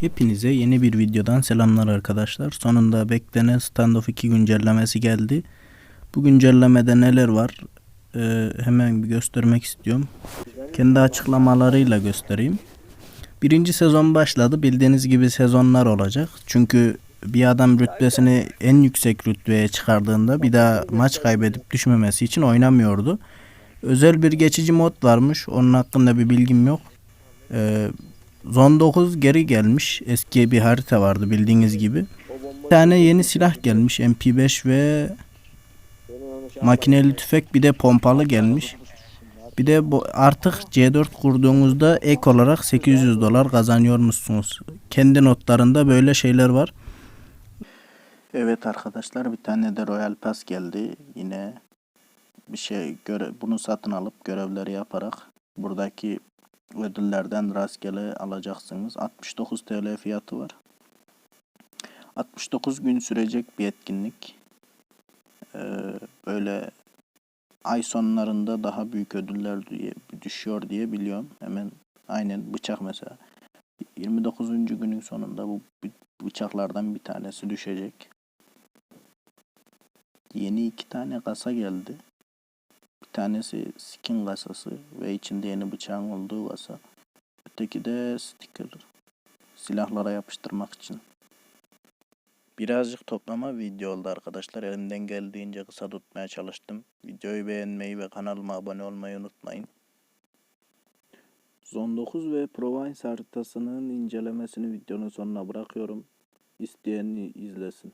Hepinize yeni bir videodan selamlar arkadaşlar. Sonunda beklenen Standoff 2 güncellemesi geldi. Bu güncellemede neler var? Ee, hemen bir göstermek istiyorum. Kendi açıklamalarıyla göstereyim. Birinci sezon başladı. Bildiğiniz gibi sezonlar olacak. Çünkü bir adam rütbesini en yüksek rütbeye çıkardığında bir daha maç kaybedip düşmemesi için oynamıyordu. Özel bir geçici mod varmış. Onun hakkında bir bilgim yok. Ee, Zone 9 geri gelmiş. Eski bir harita vardı bildiğiniz gibi. Bir tane yeni silah gelmiş. MP5 ve makineli tüfek bir de pompalı gelmiş. Bir de bu artık C4 kurduğunuzda ek olarak 800 dolar kazanıyormuşsunuz. Kendi notlarında böyle şeyler var. Evet arkadaşlar bir tane de Royal Pass geldi. Yine bir şey göre bunu satın alıp görevleri yaparak buradaki ödüllerden rastgele alacaksınız. 69 TL fiyatı var. 69 gün sürecek bir etkinlik. Ee, böyle ay sonlarında daha büyük ödüller düşüyor diye biliyorum. Hemen aynen bıçak mesela. 29. günün sonunda bu bı- bıçaklardan bir tanesi düşecek. Yeni iki tane kasa geldi. Tanesi skin kasası ve içinde yeni bıçağın olduğu kasa. Öteki de sticker silahlara yapıştırmak için. Birazcık toplama video oldu arkadaşlar. Elimden geldiğince kısa tutmaya çalıştım. Videoyu beğenmeyi ve kanalıma abone olmayı unutmayın. Zone 9 ve Provence haritasının incelemesini videonun sonuna bırakıyorum. İsteyen izlesin.